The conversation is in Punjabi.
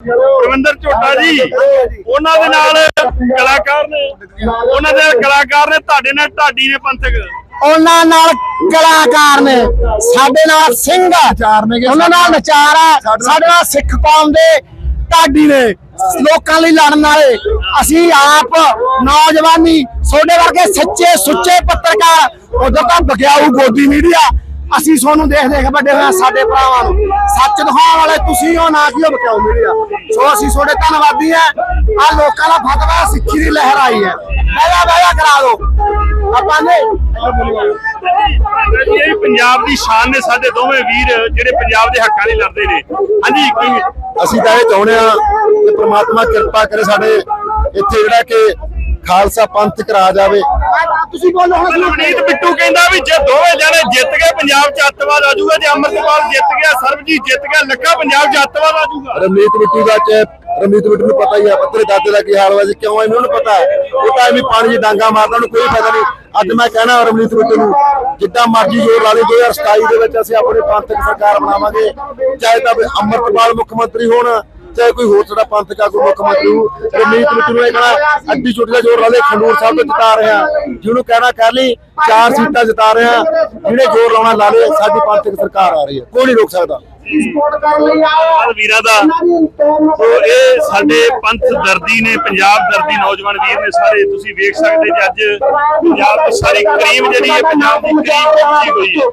ਰਵਿੰਦਰ ਝੋਟਾ ਜੀ ਉਹਨਾਂ ਦੇ ਨਾਲ ਕਲਾਕਾਰ ਨੇ ਉਹਨਾਂ ਦੇ ਕਲਾਕਾਰ ਨੇ ਤੁਹਾਡੇ ਨਾਲ ਢਾਡੀ ਨੇ ਪੰਥਕ। ਉਹਨਾਂ ਨਾਲ ਕਲਾਕਾਰ ਨੇ ਸਾਡੇ ਨਾਲ ਸਿੰਘ। ਉਹਨਾਂ ਨਾਲ ਨਚਾਰ ਸਾਡੇ ਨਾਲ ਸਿੱਖ ਕੌਮ ਦੇ ਢਾਡੀ ਨੇ। ਲੋਕਾਂ ਲਈ ਲੜਨ ਵਾਲੇ। ਅਸੀਂ ਆਪ ਨੌਜਵਾਨੀ ਤੁਹਾਡੇ ਵਰਗੇ ਸੱਚੇ ਸੁੱਚੇ ਪੱਤਰਕਾਰ ਉਦੋਂ ਤਾਂ ਬਗਿਆਊ ਗੋਦੀ ਮੀਡੀਆ ਅਸੀਂ ਤੁਹਾਨੂੰ ਦੇਖ ਦੇਖ ਵੱਡੇ ਹੋਏ ਹਾਂ ਸਾਡੇ ਭਰਾਵਾਂ ਨੂੰ। ਸੱਚ ਦਿਖਾਉਣ ਵਾਲੇ ਤੁਸੀਂ ਹੋ ਨਾ ਕਿ ਉਹ ਬਗਿਆਊ ਮੀਡੀਆ ਸੋ ਅਸੀਂ ਤੁਹਾਡੇ ਧੰਨਵਾਦੀ ਹਾਂ ਆ ਲੋਕਾਂ ਦਾ ਫਤਵਾ ਸਿੱਖੀ ਦੀ ਲਹਿਰ ਆਈ ਹੈ। ਬਹਿਆ ਬਹਿਆ ਕਰਾ ਦਿਓ। ਆਪਾਂ ਨੇ ਜੀ ਇਹ ਪੰਜਾਬ ਦੀ ਸ਼ਾਨ ਨੇ ਸਾਡੇ ਦੋਵੇਂ ਵੀਰ ਜਿਹੜੇ ਪੰਜਾਬ ਦੇ ਹੱਕਾਂ ਲਈ ਲੜਦੇ ਨੇ। ਹਾਂਜੀ ਕੀ ਅਸੀਂ ਤਾਂ ਇਹ ਚਾਹੁੰਦੇ ਆ ਕਿ ਪ੍ਰਮਾਤਮਾ ਕਿਰਪਾ ਕਰੇ ਸਾਡੇ ਇੱਥੇ ਜਿਹੜਾ ਕਿ ਖਾਲਸਾ ਪੰਥ ਕਰਾ ਜਾਵੇ। ਤੁਸੀਂ ਬੋਲੋ ਹੁਣ। ਲਵਨੀਤ ਬਿੱਟੂ ਕਹਿੰਦਾ ਜਿੱਤ ਗਏ ਪੰਜਾਬ ਚ ਅੱਤਵਾਦ ਆ ਜਾਊਗਾ, ਜੇ ਅੰਮ੍ਰਿਤਪਾਲ ਜਿੱਤ ਗਿਆ, ਸਰਬਜੀਤ ਜਿੱਤ ਗਿਆ ਲੱਗਾ ਪੰਜਾਬ ਚ ਅੱਤਵਾਦ ਆ ਜਾਊਗਾ। ਰਮਨੀਤ ਬਿੱਟੂ ਦਾ ਚ ਰਮਨੀਤ ਬਿੱਟੂ ਨੂੰ ਪਤਾ ਹੀ ਆ ਪੱਤਰੇ ਦਾਦੇ ਦਾ ਕੀ ਹਾਲ ਵਾ ਜੀ ਕਿਉਂ ਇਹਨੂੰ ਨੂੰ ਪਤਾ। ਹੈ ਉਹ ਤਾਂ ਐਵੇਂ ਪਾਣੀ 'ਚ ਡਾਂਗਾ ਮਾਰਦਾ, ਉਹਨੂੰ ਕੋਈ ਪਤਾ ਨਹੀਂ। ਅੱਜ ਮੈਂ ਕਹਿਣਾ ਰਮਨੀਤ ਬਿੱਟੂ ਨੂੰ, ਜਿੱਦਾਂ ਮਰਜ਼ੀ ਜ਼ੋਰ ਲਾ ਲਈ 2027 ਦੇ ਵਿੱਚ ਅਸੀਂ ਆਪਣੀ ਪੰਥਕ ਸਰਕਾਰ ਬਣਾਵਾਂਗੇ, ਚਾਹੇ ਤਾਂ ਅੰਮ੍ਰਿਤਪਾਲ ਮੁੱਖ ਮੰਤਰੀ ਹੋਣ ਚਾਹੇ ਕੋਈ ਹੋਰ ਸਾਡਾ ਪੰਥਕ ਆਗੂ ਮੁੱਖ ਮੰਤਰੀ ਰਮਨੀਤ ਬਿੱਟੂ ਨੂੰ ਇਹ ਕਹਿਣਾ, ਅੱਡੀ ਚੋਟੀ ਦਾ ਜ਼ੋਰ ਲਾ ਲੈ ਖੰਡੂਰ ਸਾਹਿਬ ਤੋਂ ਜਿਤਾ ਰਿਹਾ। ਜਿਹਨੂੰ ਕਹਿਣਾ ਕਰ ਲਈ, ਚਾਰ ਸੀਟਾਂ ਜਿਤਾ ਰਿਹਾ, ਜਿਹਨੇ ਜ਼ੋਰ ਲਾਉਣਾ ਲਾ ਲੇ ਸਾਡੀ ਪੰਥਕ ਸਰਕਾਰ ਆ ਰਹੀ ਹੈ। ਕੋਈ ਨਹੀਂ ਰੋਕ ਸਕਦਾ। ਵੀਰਾਂ ਦਾ, ਸੋ ਇਹ ਸਾਡੇ ਪੰਥ ਦਰਦੀ ਨੇ, ਪੰਜਾਬ ਦਰਦੀ ਨੌਜਵਾਨ ਵੀਰ ਨੇ ਸਾਰੇ, ਤੁਸੀਂ ਵੇਖ ਸਕਦੇ ਜੇ ਅੱਜ ਪੰਜਾਬ ਦੀ ਸਾਰੀ ਕਰੀਮ ਜਿਹੜੀ ਹੈ, ਪੰਜਾਬ ਦੀ ਕਰੀਮ ਪਹੁੰਚੀ ਹੋਈ ਹੈ।